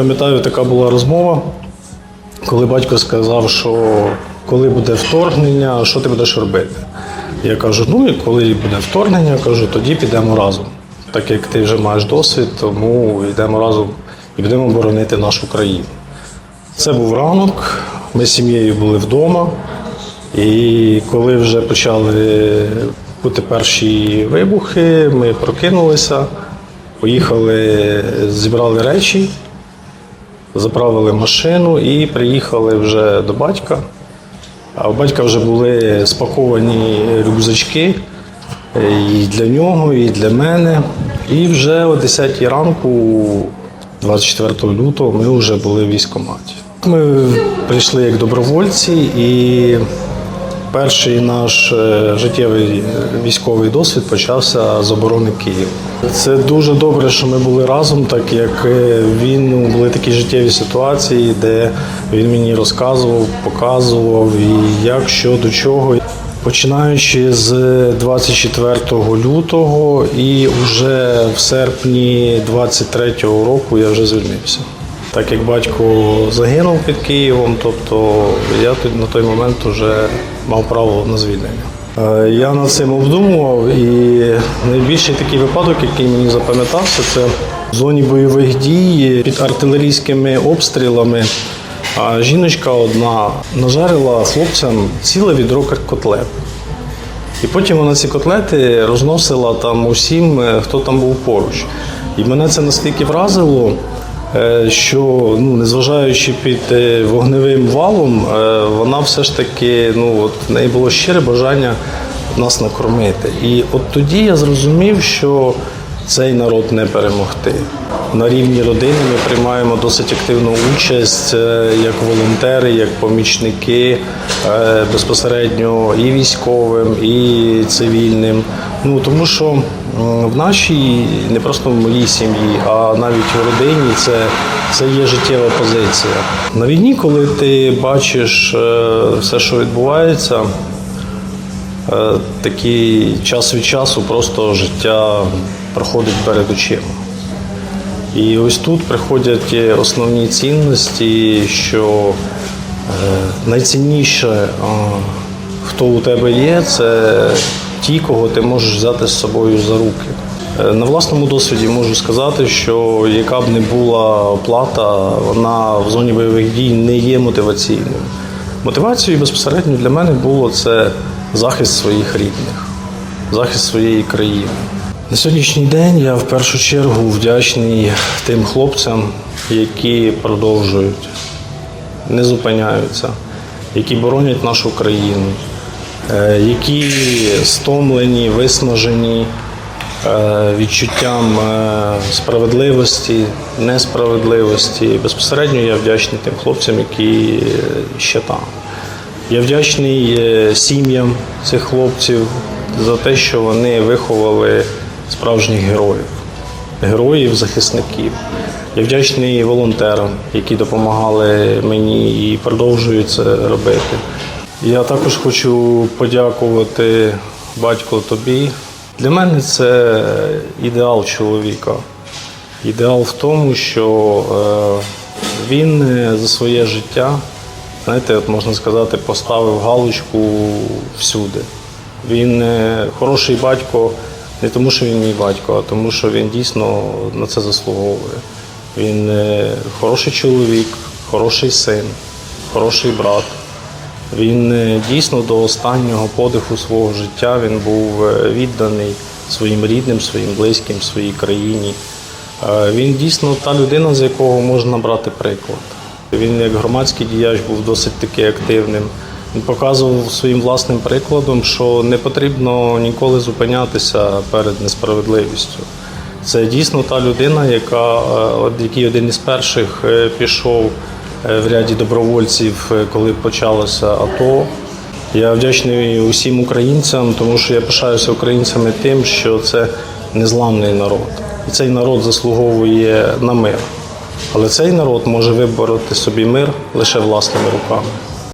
пам'ятаю, така була розмова, коли батько сказав, що коли буде вторгнення, що ти будеш робити? Я кажу: ну і коли буде вторгнення, кажу, тоді підемо разом. Так як ти вже маєш досвід, тому йдемо разом і будемо боронити нашу країну. Це був ранок, ми з сім'єю були вдома, і коли вже почали бути перші вибухи, ми прокинулися, поїхали, зібрали речі, заправили машину і приїхали вже до батька. А у батька вже були спаковані рюкзачки е, і для нього, і для мене. І вже о 10 ранку, 24 лютого, ми вже були в військкоматі. Ми прийшли як добровольці, і перший наш е, життєвий військовий досвід почався з оборони Києва. Це дуже добре, що ми були разом, так як е, він ну, були такі життєві ситуації, де він мені розказував, показував і як, що, до чого. Починаючи з 24 лютого і вже в серпні 23-го року я вже звільнився. Так як батько загинув під Києвом, тобто я тоді на той момент вже мав право на звільнення. Е, Я над цим обдумував, і найбільший такий випадок, який мені запам'ятався, це в зоні бойових дій під артилерійськими обстрілами. А жіночка одна нажарила хлопцям ціле відро котлет. І потім вона ці котлети розносила там усім, е, хто там був поруч. І мене це настільки вразило, що ну, незважаючи під е, вогневим валом, е, вона все ж таки, ну, от, неї було щире бажання нас накормити. І от тоді я зрозумів, що цей народ не перемогти. На рівні родини ми приймаємо досить активну участь е, як волонтери, як помічники е, безпосередньо і військовим, і цивільним. Ну тому що в нашій, не просто в моїй сім'ї, а навіть в родині це, це є життєва позиція. На війні, коли ти бачиш е, все, що відбувається, такий час від часу просто життя проходить перед очима. І ось тут приходять основні цінності, що е, найцінніше, е, хто у тебе є, це ті, кого ти можеш взяти з собою за руки. Е, На власному досвіді можу сказати, що яка б не була оплата, вона в зоні бойових дій не є мотиваційною. Мотивацією безпосередньо для мене було це захист своїх рідних, захист своєї країни. На сьогоднішній день я в першу чергу вдячний тим хлопцям, які продовжують, не зупиняються, які боронять нашу країну, е, які стомлені, виснажені е, відчуттям е, справедливості, несправедливості. Безпосередньо я вдячний тим хлопцям, які ще там. Я вдячний сім'ям цих хлопців за те, що вони виховали справжніх героїв, героїв, захисників. Я вдячний волонтерам, які допомагали мені і продовжують це робити. Я також хочу подякувати батько тобі. Для мене це ідеал чоловіка. Ідеал в тому, що е, він е, за своє життя, знаєте, от можна сказати, поставив галочку всюди. Він е, хороший батько не тому, що він мій батько, а тому, що він дійсно на це заслуговує. Він е, хороший чоловік, хороший син, хороший брат. Він е, дійсно до останнього подиху свого життя він був е, відданий своїм рідним, своїм близьким, своїй країні. Він дійсно та людина, з якого можна брати приклад. Він як громадський діяч був досить таки активним. Показував своїм власним прикладом, що не потрібно ніколи зупинятися перед несправедливістю. Це дійсно та людина, яка е, який один із перших е, пішов е, в ряді добровольців, коли почалося АТО. Я вдячний усім українцям, тому що я пишаюся українцями тим, що це незламний народ. І цей народ заслуговує на мир. Але цей народ може вибороти собі мир лише власними руками.